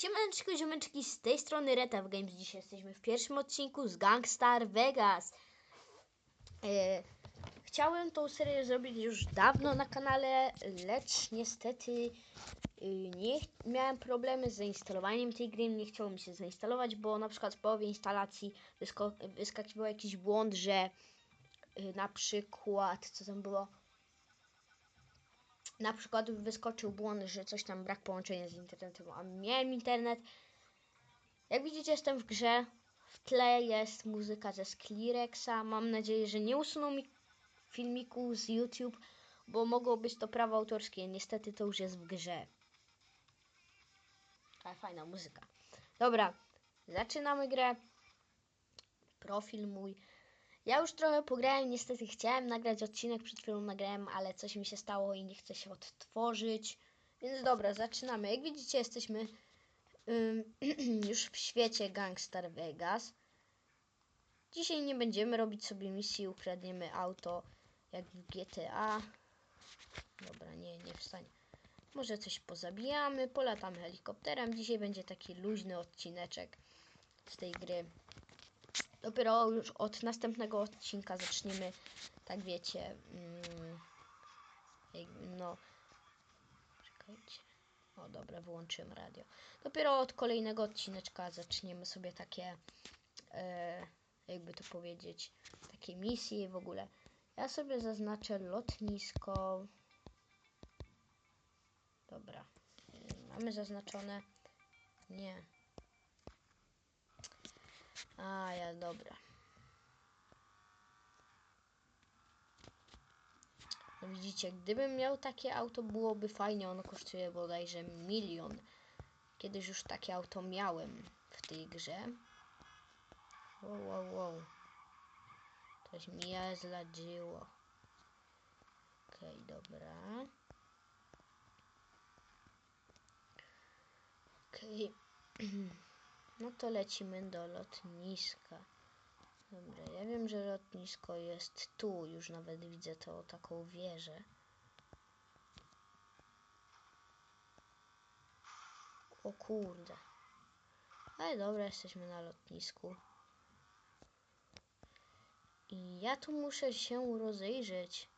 Siemaneczko, ziomeczki, z tej strony Reta w Games. Dzisiaj jesteśmy w pierwszym odcinku z Gangstar Vegas. E, chciałem tą serię zrobić już dawno na kanale, lecz niestety e, nie miałem problemy z zainstalowaniem tej gry, nie chciało mi się zainstalować, bo na przykład w połowie instalacji wyskakiwał jakiś błąd, że e, na przykład, co tam było? Na przykład wyskoczył błąd, że coś tam brak połączenia z internetem, a miałem internet. Jak widzicie, jestem w grze. W tle jest muzyka ze Sklirexa. Mam nadzieję, że nie usuną mi filmiku z YouTube, bo mogło być to prawo autorskie. Niestety to już jest w grze. Ale fajna muzyka. Dobra, zaczynamy grę. Profil mój. Ja już trochę pograłem, niestety chciałem nagrać odcinek, przed chwilą nagrałem, ale coś mi się stało i nie chce się odtworzyć. Więc dobra, zaczynamy. Jak widzicie, jesteśmy już w świecie Gangstar Vegas. Dzisiaj nie będziemy robić sobie misji, ukradniemy auto jak w GTA. Dobra, nie, nie wstań. Może coś pozabijamy, polatamy helikopterem. Dzisiaj będzie taki luźny odcineczek z tej gry. Dopiero już od następnego odcinka zaczniemy, tak wiecie, mm, no, czekajcie, o dobra, wyłączyłem radio. Dopiero od kolejnego odcineczka zaczniemy sobie takie, e, jakby to powiedzieć, takie misje w ogóle. Ja sobie zaznaczę lotnisko. Dobra, mamy zaznaczone, nie, a ja dobra. No widzicie, gdybym miał takie auto, byłoby fajnie. Ono kosztuje bodajże milion. Kiedyś już takie auto miałem w tej grze. Wow, wow, wow. Coś mi je zladziło. Okej, dobra. Okej. No to lecimy do lotniska. Dobra, ja wiem, że lotnisko jest tu. Już nawet widzę to taką wieżę. O kurde. Ale dobra, jesteśmy na lotnisku. I ja tu muszę się rozejrzeć.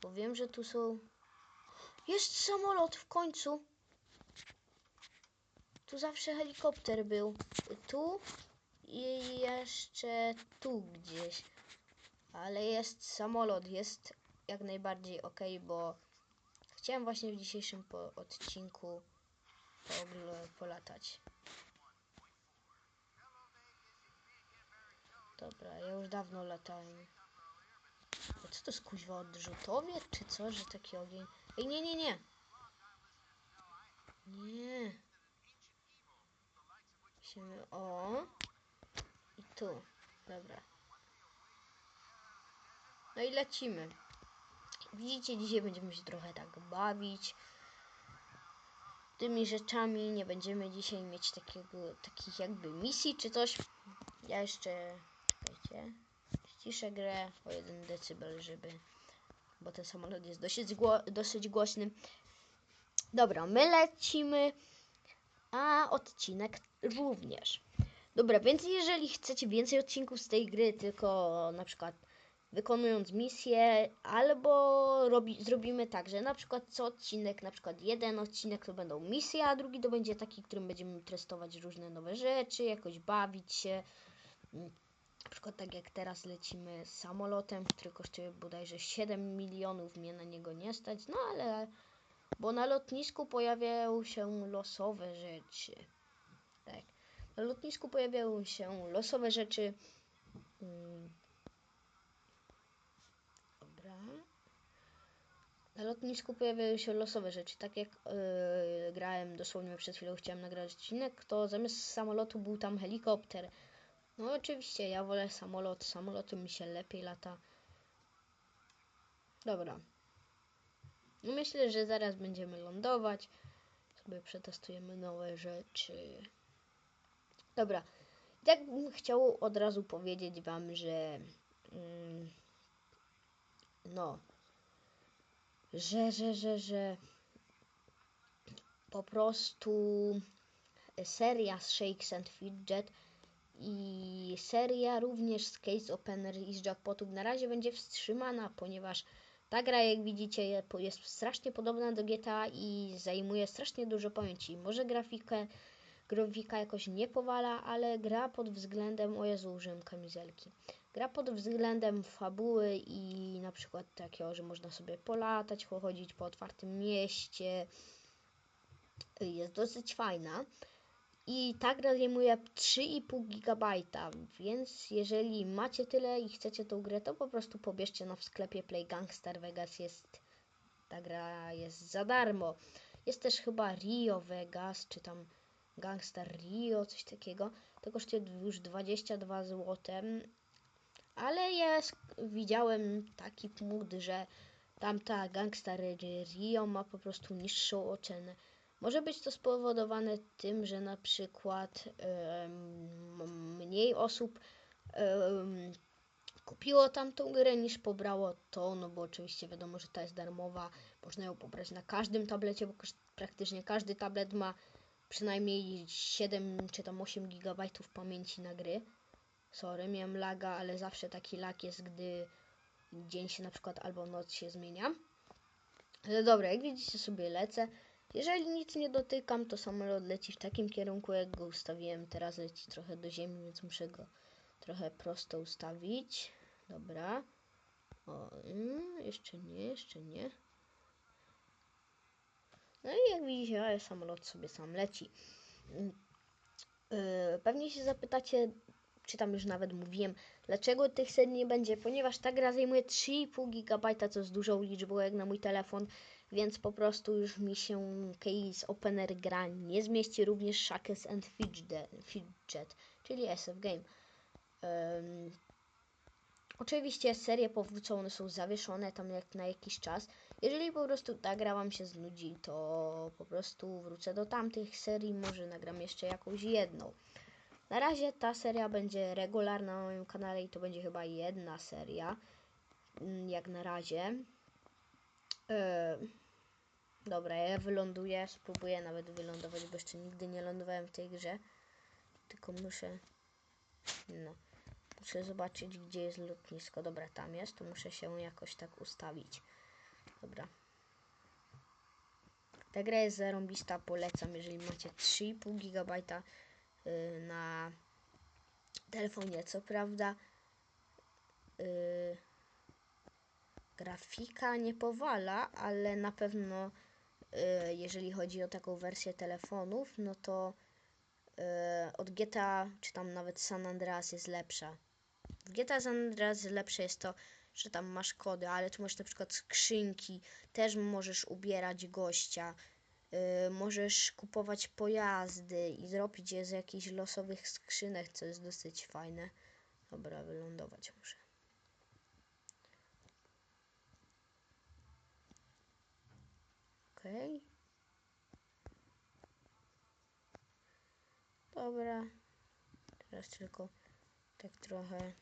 Bo wiem, że tu są... Jest samolot w końcu! Tu zawsze helikopter był. Tu i jeszcze tu gdzieś. Ale jest samolot, jest jak najbardziej ok, bo chciałem właśnie w dzisiejszym po odcinku polatać. Dobra, ja już dawno latałem. A co to jest kuźwa odrzutowiec, czy co, że taki ogień? Ej, nie, nie, nie! Nie. Musimy, o. I tu. Dobra. No i lecimy. Widzicie, dzisiaj będziemy się trochę tak bawić tymi rzeczami. Nie będziemy dzisiaj mieć takiego, takich jakby misji czy coś. Ja jeszcze, czekajcie, ściszę grę o 1 decybel, żeby, bo ten samolot jest dosyć, gło, dosyć głośny. Dobra, my lecimy, a odcinek również. Dobra, więc jeżeli chcecie więcej odcinków z tej gry, tylko na przykład wykonując misję, albo robi, zrobimy tak, że na przykład co odcinek, na przykład jeden odcinek to będą misje, a drugi to będzie taki, którym będziemy testować różne nowe rzeczy, jakoś bawić się. Mm, Na przykład tak jak teraz lecimy samolotem, który kosztuje bodajże 7 milionów, mnie na niego nie stać, no ale bo na lotnisku pojawiają się losowe rzeczy. Na lotnisku pojawiają się losowe rzeczy. Mm. Dobra. Na lotnisku pojawiają się losowe rzeczy. Tak jak yy, grałem dosłownie przed chwilą, chciałem nagrać odcinek, to zamiast samolotu był tam helikopter. No oczywiście, ja wolę samolot. Samolotem mi się lepiej lata. Dobra. Myślę, że zaraz będziemy lądować. Sobie przetestujemy nowe rzeczy. Dobra. Tak bym chciał od razu powiedzieć wam, że mm, no, że, że, że, że po prostu seria z Shakes and Fidget i seria również z Case Opener i z Jackpotów na razie będzie wstrzymana, ponieważ ta gra, jak widzicie, jest strasznie podobna do GTA i zajmuje strasznie dużo pamięci. Może grafikę, grafika jakoś nie powala, ale gra pod względem, o Jezu, użyłem kamizelki. Gra pod względem fabuły i na przykład takiego, że można sobie polatać, pochodzić po otwartym mieście. Jest dosyć fajna. I ta gra zajmuje 3,5 GB, więc jeżeli macie tyle i chcecie tą grę, to po prostu pobierzcie na w sklepie Play Gangster Vegas. Jest, ta gra jest za darmo. Jest też chyba Rio Vegas, czy tam Gangster Rio, coś takiego. To kosztuje już 22 zł. Ale jest, widziałem taki punkt, że tamta Gangster Rio ma po prostu niższą ocenę. Może być to spowodowane tym, że na przykład mniej osób em, kupiło tamtą grę niż pobrało to, no bo oczywiście wiadomo, że ta jest darmowa, można ją pobrać na każdym tablecie, bo praktycznie każdy tablet ma przynajmniej 7 czy tam 8 GB pamięci na gry. Sorry, miałem laga, ale zawsze taki lag jest, gdy dzień się na przykład albo noc się zmienia. Ale dobra, jak widzicie sobie lecę. Jeżeli nic nie dotykam, to samolot leci w takim kierunku, jak go ustawiłem. Teraz leci trochę do ziemi, więc muszę go trochę prosto ustawić. Dobra. O, mm, jeszcze nie, jeszcze nie. No i jak widzicie, ale samolot sobie sam leci. Mm, yy, pewnie się zapytacie, czy tam już nawet mówiłem, dlaczego tych serii nie będzie, ponieważ ta gra zajmuje 3,5 GB, co jest dużą liczbą jak na mój telefon, więc po prostu już mi się case opener gra nie zmieści, również Shackles and Fidget, czyli SF Game. Ym, oczywiście serie powrócą, one są zawieszone tam jak na jakiś czas. Jeżeli po prostu ta gra Wam się znudzi, to po prostu wrócę do tamtych serii, może nagram jeszcze jakąś jedną. Na razie ta seria będzie regularna na moim kanale i to będzie chyba jedna seria, mm, jak na razie. E, dobra, ja wyląduję, spróbuję nawet wylądować, bo jeszcze nigdy nie lądowałem w tej grze. Tylko muszę, no, muszę zobaczyć, gdzie jest lotnisko. Dobra, tam jest, to muszę się jakoś tak ustawić. Dobra. Ta gra jest zarąbista, polecam, jeżeli macie 3,5 GB y, na telefonie. Co prawda y, grafika nie powala, ale na pewno y, jeżeli chodzi o taką wersję telefonów, no to y, od GTA czy tam nawet San Andreas jest lepsza. W GTA San Andreas lepsze jest to, że tam masz kody, ale tu masz na przykład skrzynki, też możesz ubierać gościa, y, możesz kupować pojazdy i zrobić je z jakichś losowych skrzynek, co jest dosyć fajne. Dobra, wylądować muszę. Okej. Dobra. Teraz tylko tak trochę,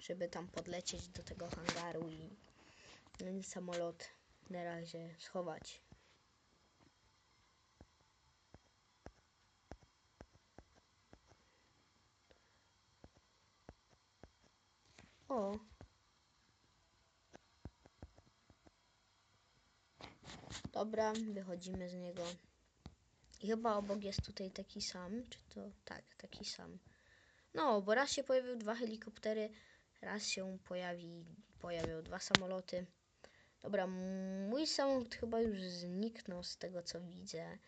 żeby tam podlecieć do tego hangaru i ten samolot na razie schować. O. Dobra, wychodzimy z niego. I chyba obok jest tutaj taki sam, czy to tak, taki sam. No, bo raz się pojawiły dwa helikoptery, raz się pojawi, pojawią dwa samoloty. Dobra, mój samolot chyba już zniknął z tego co widzę.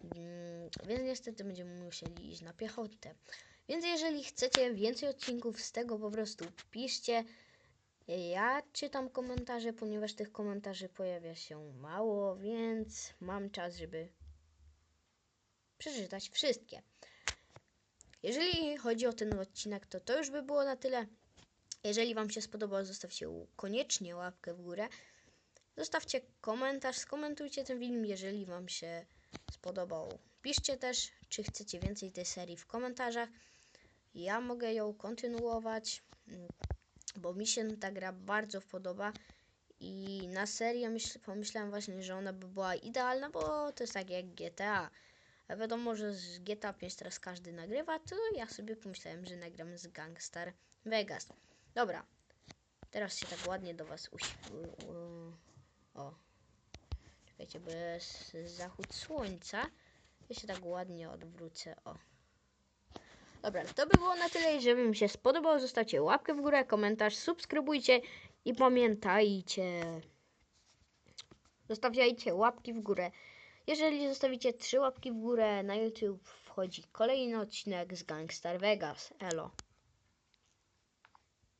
Mm, Więc niestety będziemy musieli iść na piechotę. Więc jeżeli chcecie więcej odcinków z tego, po prostu piszcie. Ja czytam komentarze, ponieważ tych komentarzy pojawia się mało, więc mam czas, żeby przeczytać wszystkie. Jeżeli chodzi o ten odcinek, to to już by było na tyle. Jeżeli Wam się spodobał, zostawcie koniecznie łapkę w górę. Zostawcie komentarz, skomentujcie ten film, jeżeli Wam się spodobał. Piszcie też, czy chcecie więcej tej serii w komentarzach. Ja mogę ją kontynuować, mm, bo mi się ta gra bardzo podoba. I na serię myśl, pomyślałem właśnie, że ona by była idealna, bo to jest tak jak GTA. A wiadomo, że z GTA 5 teraz każdy nagrywa, to ja sobie pomyślałem, że nagram z Gangstar Vegas. Dobra, teraz się tak ładnie do Was uś... O. Czekajcie, bo jest zachód słońca. Ja się tak ładnie odwrócę, o. Dobra, to by było na tyle. Jeżeli Wam się spodobało, zostawcie łapkę w górę, komentarz, subskrybujcie i pamiętajcie. Zostawiajcie łapki w górę. Jeżeli zostawicie trzy łapki w górę na YouTube, wchodzi kolejny odcinek z Gangstar Vegas. Elo.